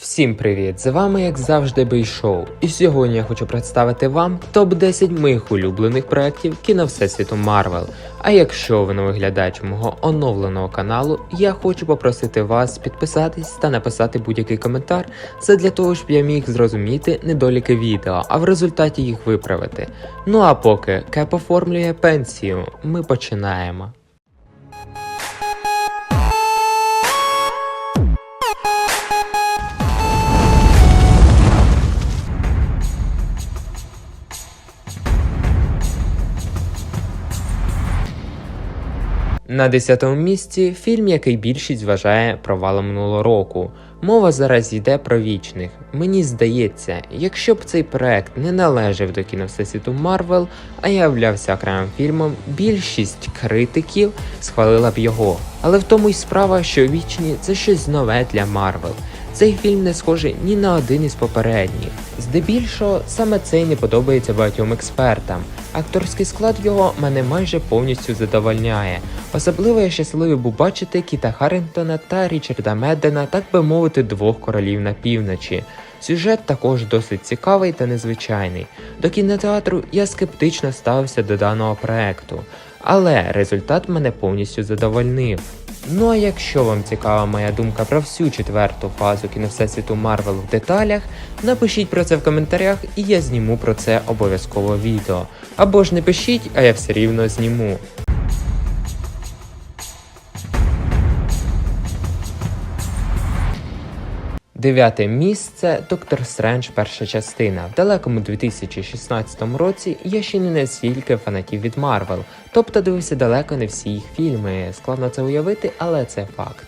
Всім привіт! З вами, як завжди, Бейшоу. І сьогодні я хочу представити вам топ-10 моїх улюблених проєктів кіно Всесвіту Марвел. А якщо ви новий глядач мого оновленого каналу, я хочу попросити вас підписатись та написати будь-який коментар. Це для того, щоб я міг зрозуміти недоліки відео, а в результаті їх виправити. Ну а поки Кеп оформлює пенсію, ми починаємо. На 10-му місці фільм, який більшість вважає провалом минулого року. Мова зараз йде про вічних. Мені здається, якщо б цей проект не належав до кіновсесвіту Марвел, а являвся окремим фільмом, більшість критиків схвалила б його. Але в тому й справа, що вічні це щось нове для Марвел. Цей фільм не схожий ні на один із попередніх. Здебільшого саме цей не подобається багатьом експертам. Акторський склад його мене майже повністю задовольняє. Особливо я щасливий був бачити Кіта Харрінгтона та Річарда Меддена, так би мовити, двох королів на півночі. Сюжет також досить цікавий та незвичайний. До кінотеатру я скептично ставився до даного проекту, але результат мене повністю задовольнив. Ну а якщо вам цікава моя думка про всю четверту фазу кіновсесвіту Марвел в деталях, напишіть про це в коментарях і я зніму про це обов'язково відео. Або ж не пишіть, а я все рівно зніму. Дев'яте місце Доктор Стрендж перша частина. В далекому 2016 році я ще не настільки фанатів від Марвел, тобто дивився далеко не всі їх фільми. Складно це уявити, але це факт.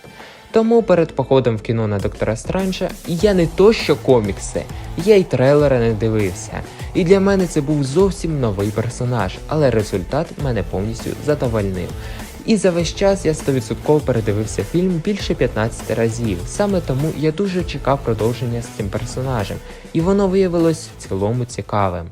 Тому перед походом в кіно на доктора Стренджа я не то що комікси, я й трейлера не дивився. І для мене це був зовсім новий персонаж, але результат мене повністю задовольнив. І за весь час я 100% передивився фільм більше 15 разів. Саме тому я дуже чекав продовження з цим персонажем, і воно виявилось в цілому цікавим.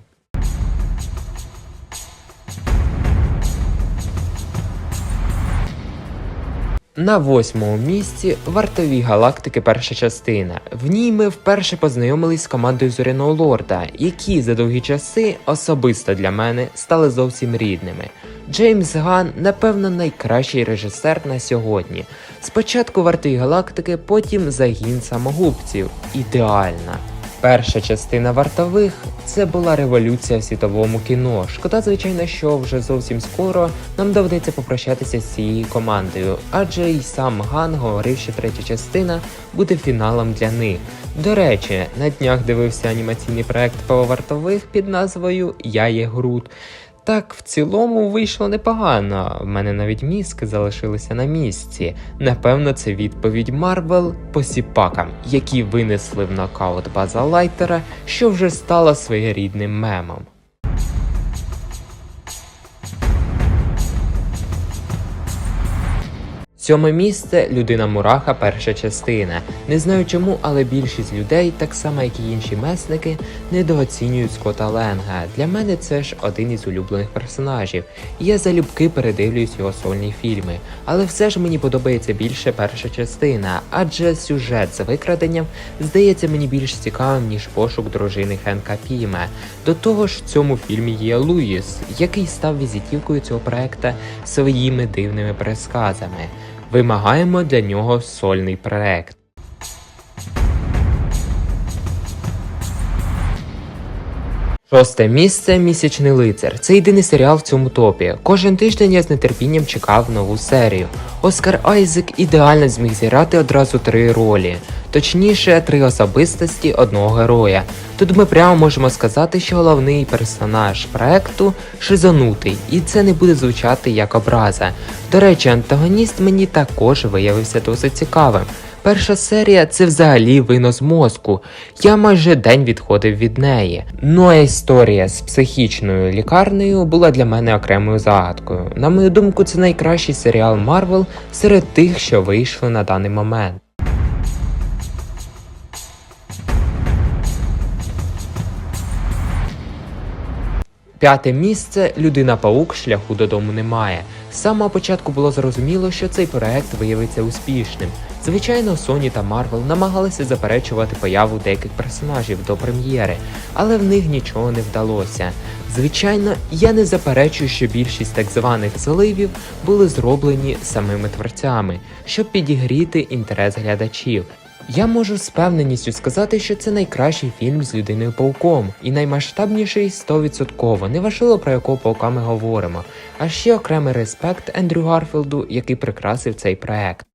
На восьмому місці вартові галактики перша частина. В ній ми вперше познайомились з командою Зоряного Лорда, які за довгі часи особисто для мене стали зовсім рідними. Джеймс Ган, напевно, найкращий режисер на сьогодні. Спочатку вартові галактики, потім загін самогубців. Ідеальна. Перша частина вартових це була революція в світовому кіно. Шкода, звичайно, що вже зовсім скоро нам доведеться попрощатися з цією командою, адже й сам Ган говорив, що третя частина буде фіналом для них. До речі, на днях дивився анімаційний проект по вартових під назвою Я є Грут. Так, в цілому вийшло непогано. В мене навіть мізки залишилися на місці. Напевно, це відповідь Марвел посіпакам, які винесли в нокаут База Лайтера, що вже стала своєрідним мемом. Сьоме місце Людина Мураха, перша частина. Не знаю чому, але більшість людей, так само як і інші месники, недооцінюють Скотта Ленга. Для мене це ж один із улюблених персонажів. Я залюбки передивлююсь його сольні фільми. Але все ж мені подобається більше перша частина, адже сюжет з викраденням здається мені більш цікавим, ніж пошук дружини Хенка Піме. До того ж, в цьому фільмі є Луїс, який став візитівкою цього проекта своїми дивними пересказами. Вимагаємо для нього сольний проект. Шосте місце місячний лицар. Це єдиний серіал в цьому топі. Кожен тиждень я з нетерпінням чекав нову серію. Оскар Айзек ідеально зміг зіграти одразу три ролі, точніше, три особистості одного героя. Тут ми прямо можемо сказати, що головний персонаж проекту шизонутий, і це не буде звучати як образа. До речі, антагоніст мені також виявився досить цікавим. Перша серія це взагалі винос мозку. Я майже день відходив від неї. Ну а історія з психічною лікарнею була для мене окремою загадкою. На мою думку, це найкращий серіал Марвел серед тих, що вийшли на даний момент. П'яте місце Людина Паук шляху додому немає. З самого початку було зрозуміло, що цей проект виявиться успішним. Звичайно, Sony та Marvel намагалися заперечувати появу деяких персонажів до прем'єри, але в них нічого не вдалося. Звичайно, я не заперечую, що більшість так званих зливів були зроблені самими творцями, щоб підігріти інтерес глядачів. Я можу з певненістю сказати, що це найкращий фільм з людиною пауком і наймасштабніший 100%, неважливо про якого паука ми говоримо. А ще окремий респект Ендрю Гарфілду, який прикрасив цей проект.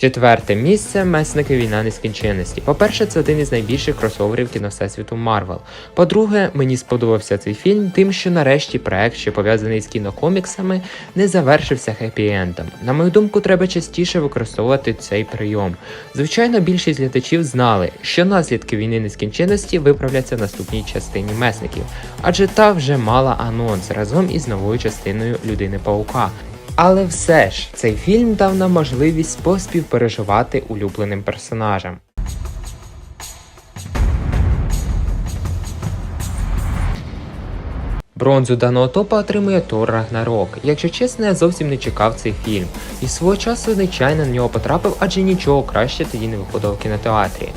Четверте місце месники війна нескінченності. По-перше, це один із найбільших кросоверів кіновсесвіту Марвел. По-друге, мені сподобався цей фільм, тим, що нарешті проект, що пов'язаний з кінокоміксами, не завершився хеппі-ендом. На мою думку, треба частіше використовувати цей прийом. Звичайно, більшість глядачів знали, що наслідки війни нескінченності виправляться в наступній частині месників, адже та вже мала анонс разом із новою частиною Людини Паука. Але все ж цей фільм дав нам можливість поспівпереживати улюбленим персонажам. Бронзу даного топа отримує Тор Рагнарок. Якщо чесно, я зовсім не чекав цей фільм, і свого часу нечайно на нього потрапив, адже нічого краще тоді не виходило в кінотеатрі.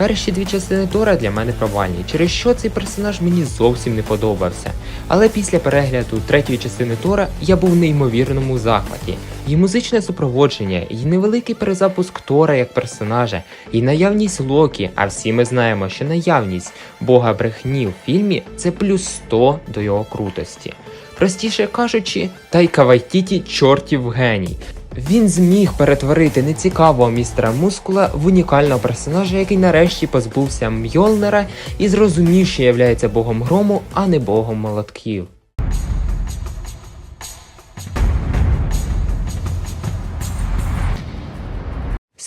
Перші дві частини Тора для мене провальні, через що цей персонаж мені зовсім не подобався. Але після перегляду третьої частини Тора я був в неймовірному захваті. І музичне супроводження, і невеликий перезапуск Тора як персонажа, і наявність Локі, а всі ми знаємо, що наявність бога брехні в фільмі це плюс 100 до його крутості. Простіше кажучи, Тайка Вайтіті чортів геній. Він зміг перетворити нецікавого містера Мускула в унікального персонажа, який нарешті позбувся Мьолнера і зрозумів, що являється богом грому, а не богом молотків.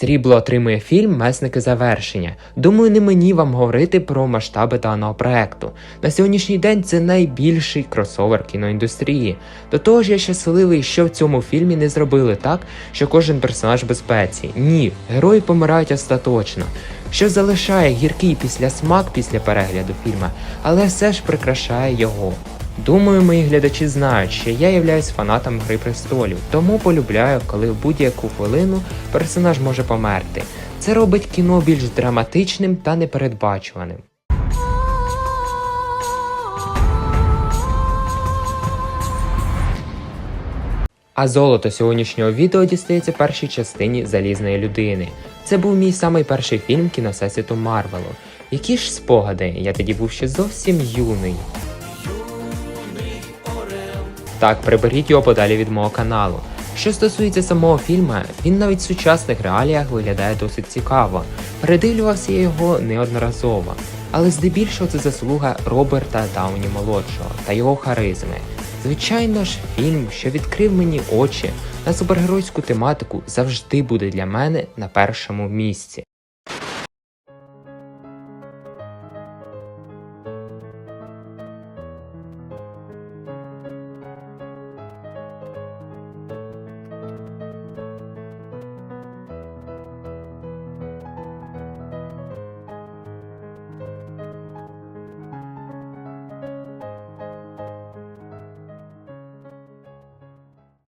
Срібло отримує фільм Месники завершення. Думаю, не мені вам говорити про масштаби даного проекту. На сьогоднішній день це найбільший кросовер кіноіндустрії. До того ж, я щасливий, що в цьому фільмі не зробили так, що кожен персонаж безпеці. Ні, герої помирають остаточно. Що залишає гіркий післясмак після перегляду фільма, але все ж прикрашає його. Думаю, мої глядачі знають, що я являюсь фанатом Гри престолів, тому полюбляю, коли в будь-яку хвилину персонаж може померти. Це робить кіно більш драматичним та непередбачуваним. А золото сьогоднішнього відео дістається першій частині Залізної людини. Це був мій самий перший фільм кіносесвіту Марвелу. Які ж спогади? Я тоді був ще зовсім юний. Так, приберіть його подалі від мого каналу. Що стосується самого фільму, він навіть в сучасних реаліях виглядає досить цікаво. Передивлювався я його неодноразово, але здебільшого це заслуга Роберта Дауні молодшого та його харизми. Звичайно ж, фільм, що відкрив мені очі на супергеройську тематику, завжди буде для мене на першому місці.